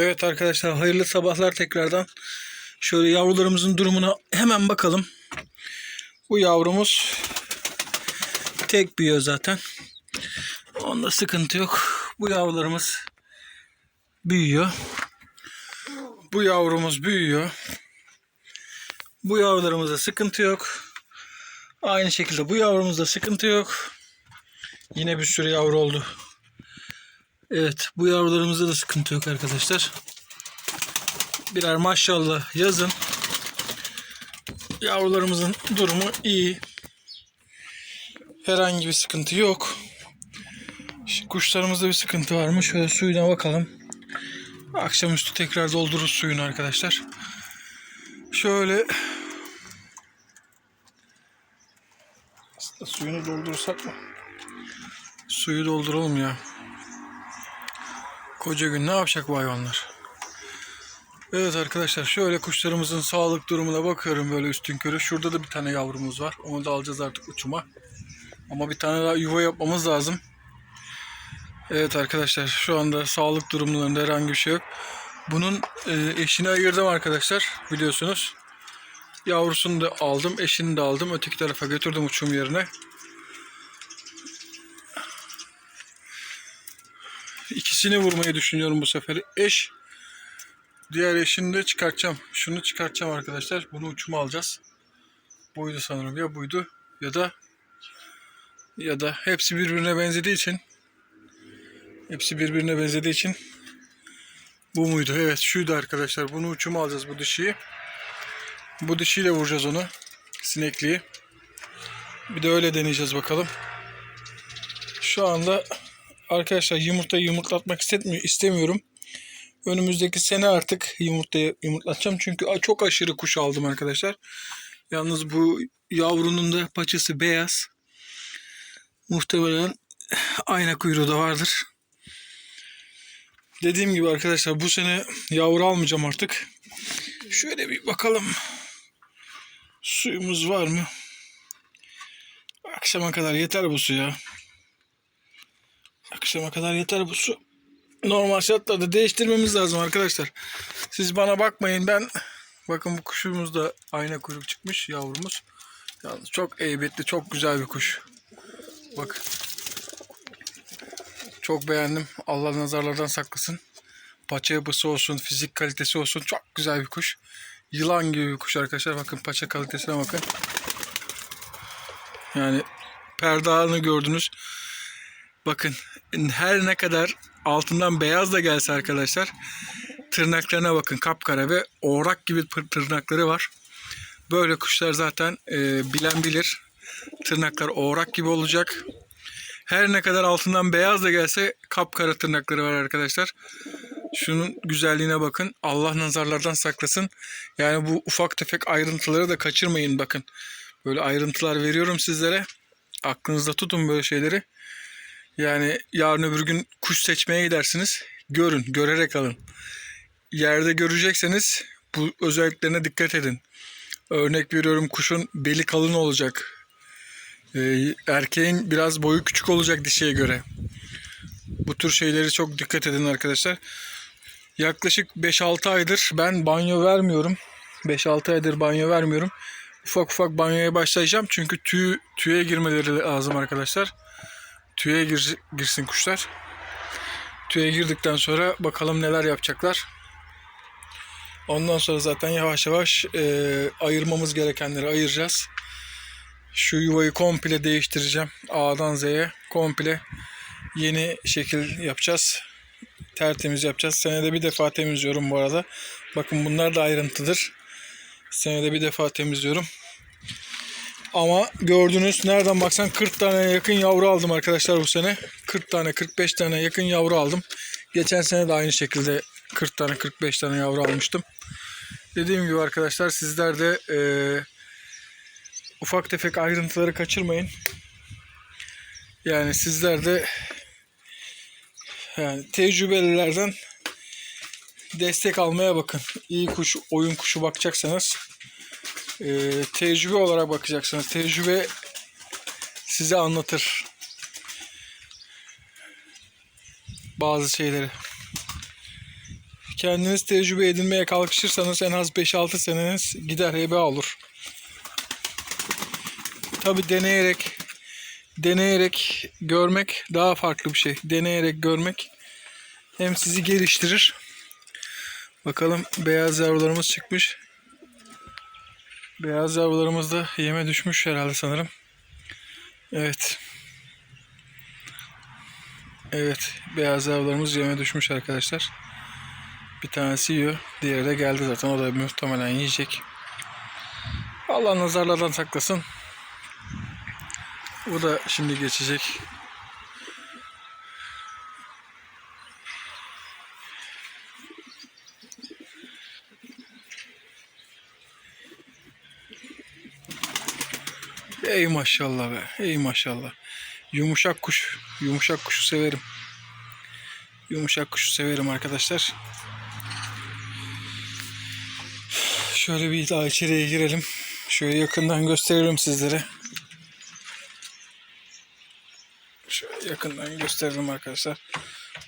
Evet arkadaşlar hayırlı sabahlar tekrardan. Şöyle yavrularımızın durumuna hemen bakalım. Bu yavrumuz tek büyüyor zaten. Onda sıkıntı yok. Bu yavrularımız büyüyor. Bu yavrumuz büyüyor. Bu yavrularımızda sıkıntı yok. Aynı şekilde bu yavrumuzda sıkıntı yok. Yine bir sürü yavru oldu. Evet bu yavrularımızda da sıkıntı yok arkadaşlar. Birer maşallah yazın. Yavrularımızın durumu iyi. Herhangi bir sıkıntı yok. Kuşlarımızda bir sıkıntı var mı? Şöyle suyuna bakalım. Akşamüstü tekrar doldururuz suyunu arkadaşlar. Şöyle aslında suyunu doldursak mı? Suyu dolduralım ya. Koca gün ne yapacak bu hayvanlar? Evet arkadaşlar şöyle kuşlarımızın sağlık durumuna bakıyorum böyle üstün körü. Şurada da bir tane yavrumuz var. Onu da alacağız artık uçuma. Ama bir tane daha yuva yapmamız lazım. Evet arkadaşlar şu anda sağlık durumlarında herhangi bir şey yok. Bunun e, eşini ayırdım arkadaşlar biliyorsunuz. Yavrusunu da aldım, eşini de aldım. Öteki tarafa götürdüm uçum yerine. İkisini vurmayı düşünüyorum bu sefer. Eş. Diğer eşini de çıkartacağım. Şunu çıkartacağım arkadaşlar. Bunu uçuma alacağız. Buydu sanırım. Ya buydu ya da ya da hepsi birbirine benzediği için hepsi birbirine benzediği için bu muydu? Evet şuydu arkadaşlar. Bunu uçuma alacağız bu dişiyi. Bu dişiyle vuracağız onu. Sinekliği. Bir de öyle deneyeceğiz bakalım. Şu anda arkadaşlar yumurtayı yumurtlatmak istemiyor, istemiyorum. Önümüzdeki sene artık yumurtayı yumurtlatacağım. Çünkü çok aşırı kuş aldım arkadaşlar. Yalnız bu yavrunun da paçası beyaz. Muhtemelen ayna kuyruğu da vardır. Dediğim gibi arkadaşlar bu sene yavru almayacağım artık. Şöyle bir bakalım. Suyumuz var mı? Akşama kadar yeter bu su ya. Akşama kadar yeter bu su. Normal şartlarda değiştirmemiz lazım arkadaşlar. Siz bana bakmayın ben bakın bu kuşumuz da ayna kuyruk çıkmış yavrumuz. Yalnız çok heybetli çok güzel bir kuş. Bak. Çok beğendim. Allah nazarlardan saklasın. Paça yapısı olsun, fizik kalitesi olsun çok güzel bir kuş. Yılan gibi bir kuş arkadaşlar. Bakın paça kalitesine bakın. Yani perde ağını gördünüz. Bakın her ne kadar altından beyaz da gelse arkadaşlar tırnaklarına bakın kapkara ve oğrak gibi tırnakları var. Böyle kuşlar zaten e, bilen bilir. Tırnaklar oğrak gibi olacak. Her ne kadar altından beyaz da gelse kapkara tırnakları var arkadaşlar. Şunun güzelliğine bakın. Allah nazarlardan saklasın. Yani bu ufak tefek ayrıntıları da kaçırmayın bakın. Böyle ayrıntılar veriyorum sizlere. Aklınızda tutun böyle şeyleri. Yani yarın öbür gün kuş seçmeye gidersiniz. Görün, görerek alın. Yerde görecekseniz bu özelliklerine dikkat edin. Örnek veriyorum kuşun beli kalın olacak. Ee, erkeğin biraz boyu küçük olacak dişiye göre. Bu tür şeyleri çok dikkat edin arkadaşlar. Yaklaşık 5-6 aydır ben banyo vermiyorum. 5-6 aydır banyo vermiyorum. Ufak ufak banyoya başlayacağım. Çünkü tüy, tüye girmeleri lazım arkadaşlar. Tüye gir, girsin kuşlar. Tüye girdikten sonra bakalım neler yapacaklar. Ondan sonra zaten yavaş yavaş e, ayırmamız gerekenleri ayıracağız. Şu yuvayı komple değiştireceğim. A'dan Z'ye komple yeni şekil yapacağız. Tertemiz yapacağız. Senede bir defa temizliyorum bu arada. Bakın bunlar da ayrıntıdır. Senede bir defa temizliyorum. Ama gördünüz nereden baksan 40 tane yakın yavru aldım arkadaşlar bu sene. 40 tane 45 tane yakın yavru aldım. Geçen sene de aynı şekilde 40 tane 45 tane yavru almıştım. Dediğim gibi arkadaşlar sizler de e, ufak tefek ayrıntıları kaçırmayın. Yani sizler de yani tecrübelilerden destek almaya bakın. İyi kuş, oyun kuşu bakacaksanız e, tecrübe olarak bakacaksınız. Tecrübe size anlatır bazı şeyleri. kendiniz tecrübe edinmeye kalkışırsanız en az 5-6 seneniz gider heba olur. Tabi deneyerek deneyerek görmek daha farklı bir şey. Deneyerek görmek hem sizi geliştirir. Bakalım beyaz yavrularımız çıkmış. Beyaz yavrularımız da yeme düşmüş herhalde sanırım. Evet. Evet. Beyaz yavrularımız yeme düşmüş arkadaşlar. Bir tanesi yiyor. Diğeri de geldi zaten. O da muhtemelen yiyecek. Allah nazarlardan saklasın. Bu da şimdi geçecek. Ey maşallah be. Ey maşallah. Yumuşak kuş. Yumuşak kuşu severim. Yumuşak kuşu severim arkadaşlar. Şöyle bir daha içeriye girelim. Şöyle yakından gösterelim sizlere. Şöyle yakından gösterelim arkadaşlar.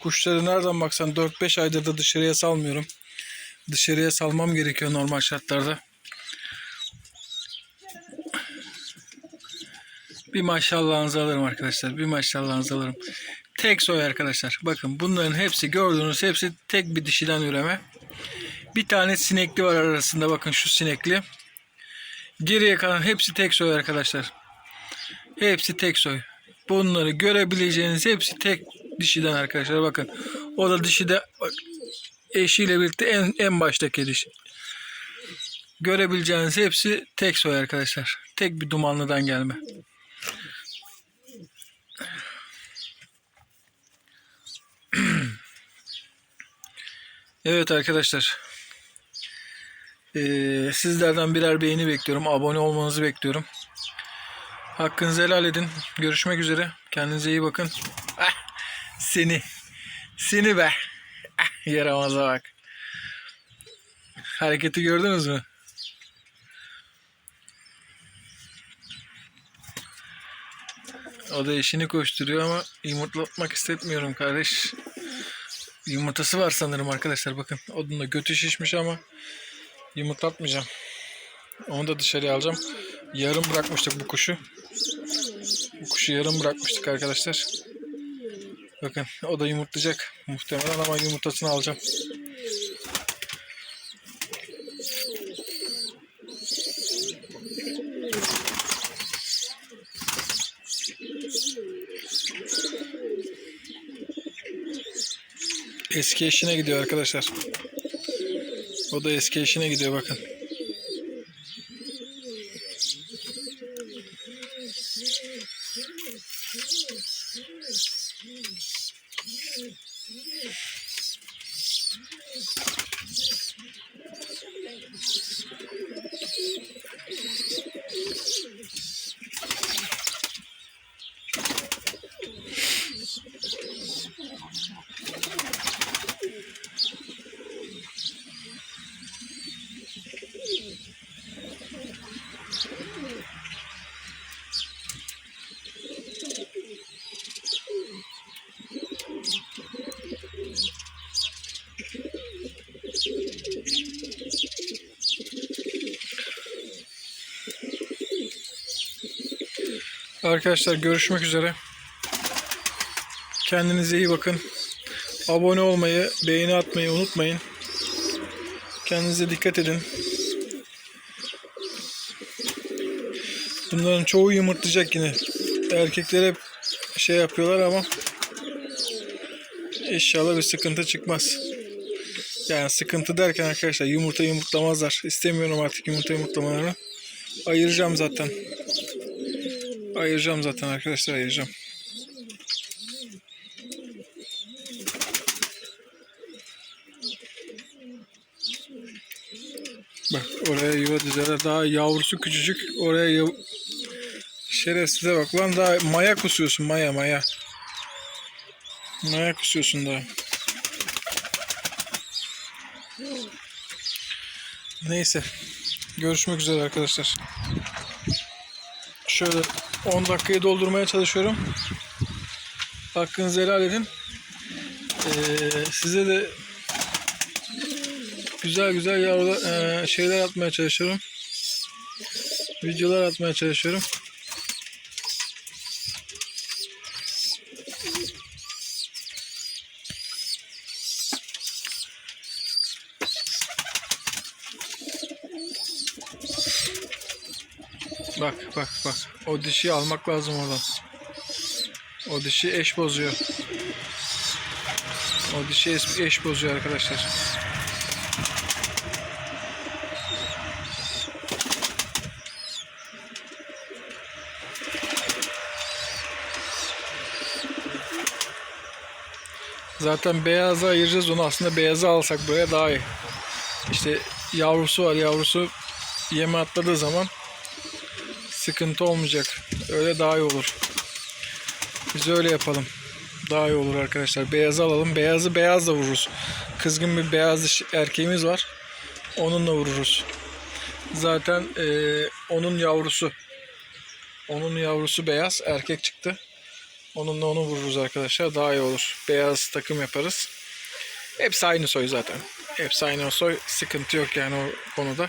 Kuşları nereden baksan 4-5 aydır da dışarıya salmıyorum. Dışarıya salmam gerekiyor normal şartlarda. Bir maşallahınızı alırım arkadaşlar. Bir maşallahınızı alırım. Tek soy arkadaşlar. Bakın bunların hepsi gördüğünüz hepsi tek bir dişiden üreme. Bir tane sinekli var arasında bakın şu sinekli. Geriye kalan hepsi tek soy arkadaşlar. Hepsi tek soy. Bunları görebileceğiniz hepsi tek dişiden arkadaşlar. Bakın o da dişide bak, eşiyle birlikte en, en baştaki dişi. Görebileceğiniz hepsi tek soy arkadaşlar. Tek bir dumanlıdan gelme. Evet arkadaşlar. Ee, sizlerden birer beğeni bekliyorum. Abone olmanızı bekliyorum. Hakkınızı helal edin. Görüşmek üzere. Kendinize iyi bakın. Ah, seni. Seni be. Ah, yaramaza bak. Hareketi gördünüz mü? O da eşini koşturuyor ama yumurtlatmak istemiyorum kardeş. Yumurtası var sanırım arkadaşlar bakın. Onun da götü şişmiş ama yumurtlatmayacağım. Onu da dışarıya alacağım. Yarım bırakmıştık bu kuşu. Bu kuşu yarım bırakmıştık arkadaşlar. Bakın o da yumurtlayacak muhtemelen ama yumurtasını alacağım. Eski eşine gidiyor arkadaşlar. O da eski eşine gidiyor bakın. Arkadaşlar görüşmek üzere. Kendinize iyi bakın. Abone olmayı, beğeni atmayı unutmayın. Kendinize dikkat edin. Bunların çoğu yumurtlayacak yine. Erkekler hep şey yapıyorlar ama inşallah bir sıkıntı çıkmaz. Yani sıkıntı derken arkadaşlar yumurta yumurtlamazlar. İstemiyorum artık yumurta yumurtlamalarını. Ayıracağım zaten. Ayıracağım zaten arkadaşlar ayıracağım. Bak oraya yuva düzeler. Daha yavrusu küçücük. Oraya yav... Şerefsize bak lan daha maya kusuyorsun maya maya. Maya kusuyorsun daha. Neyse. Görüşmek üzere arkadaşlar. Şöyle 10 dakikayı doldurmaya çalışıyorum. Hakkınızı helal edin. Ee, size de güzel güzel yavru e, şeyler atmaya çalışıyorum. Videolar atmaya çalışıyorum. Bak bak bak. O dişi almak lazım oradan. O dişi eş bozuyor. O dişi eş, eş bozuyor arkadaşlar. Zaten beyaza ayıracağız onu. Aslında beyazı alsak buraya daha iyi. İşte yavrusu var. Yavrusu yeme atladığı zaman sıkıntı olmayacak. Öyle daha iyi olur. Biz öyle yapalım. Daha iyi olur arkadaşlar. Beyazı alalım. Beyazı beyazla vururuz. Kızgın bir beyaz erkeğimiz var. Onunla vururuz. Zaten eee, onun yavrusu. Onun yavrusu beyaz. Erkek çıktı. Onunla onu vururuz arkadaşlar. Daha iyi olur. Beyaz takım yaparız. Hepsi aynı soy zaten. Hepsi aynı soy. Sıkıntı yok yani o konuda.